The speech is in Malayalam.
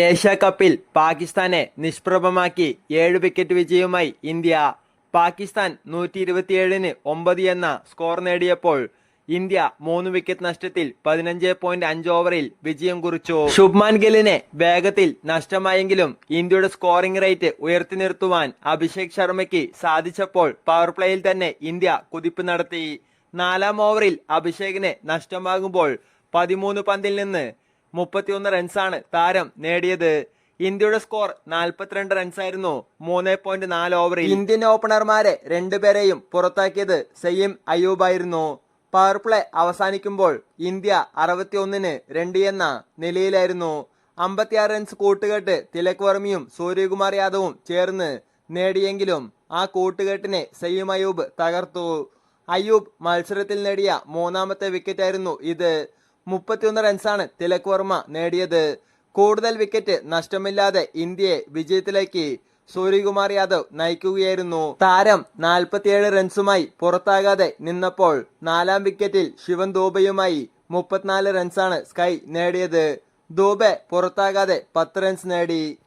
ഏഷ്യ കപ്പിൽ പാകിസ്ഥാനെ നിഷ്പ്രഭമാക്കി ഏഴ് വിക്കറ്റ് വിജയവുമായി ഇന്ത്യ. പാകിസ്ഥാൻ നൂറ്റി ഇരുപത്തിയേഴിന് ഒമ്പത് എന്ന സ്കോർ നേടിയപ്പോൾ ഇന്ത്യ മൂന്ന് വിക്കറ്റ് നഷ്ടത്തിൽ പതിനഞ്ച് പോയിന്റ് അഞ്ച് ഓവറിൽ വിജയം കുറിച്ചു. ശുഭ്മാൻ ഗില്ലിനെ വേഗത്തിൽ നഷ്ടമായെങ്കിലും ഇന്ത്യയുടെ സ്കോറിംഗ് റേറ്റ് ഉയർത്തി നിർത്തുവാൻ അഭിഷേക് ശർമ്മയ്ക്ക് സാധിച്ചപ്പോൾ പവർ പ്ലേയിൽ തന്നെ ഇന്ത്യ കുതിപ്പ് നടത്തി. നാലാം ഓവറിൽ അഭിഷേകിനെ നഷ്ടമാകുമ്പോൾ പതിമൂന്ന് പന്തിൽ നിന്ന് മുപ്പത്തിയൊന്ന് റൺസാണ് താരം നേടിയത്. ഇന്ത്യയുടെ സ്കോർ നാൽപ്പത്തിരണ്ട് റൺസായിരുന്നു മൂന്ന് പോയിന്റ് നാല് ഓവറിൽ ഇന്ത്യൻ ഓപ്പണർമാരെ രണ്ടുപേരെയും പുറത്താക്കിയത് സയ്യിം അയ്യൂബായിരുന്നു പവർ പ്ലേ അവസാനിക്കുമ്പോൾ ഇന്ത്യ അറുപത്തിയൊന്നിന് രണ്ട് എന്ന നിലയിലായിരുന്നു. അമ്പത്തിയാറ് റൺസ് കൂട്ടുകെട്ട് തിലക് വർമ്മയും സൂര്യകുമാർ യാദവും ചേർന്ന് നേടിയെങ്കിലും ആ കൂട്ടുകെട്ടിനെ സയ്യിം അയ്യൂബ് തകർത്തു. അയ്യൂബ് മത്സരത്തിൽ നേടിയ മൂന്നാമത്തെ വിക്കറ്റായിരുന്നു ഇത്. മുപ്പത്തിയൊന്ന് റൺസാണ് തിലക് വർമ്മ നേടിയത്. കൂടുതൽ വിക്കറ്റ് നഷ്ടമില്ലാതെ ഇന്ത്യയെ വിജയത്തിലേക്ക് സൂര്യകുമാർ യാദവ് നയിക്കുകയായിരുന്നു. താരം നാൽപ്പത്തിയേഴ് റൺസുമായി പുറത്താകാതെ നിന്നപ്പോൾ നാലാം വിക്കറ്റിൽ ശിവൻ ദൂബയുമായി മുപ്പത്തിനാല് റൺസാണ് സ്കൈ നേടിയത്. ദൂബെ പുറത്താകാതെ പത്ത് റൺസ് നേടി.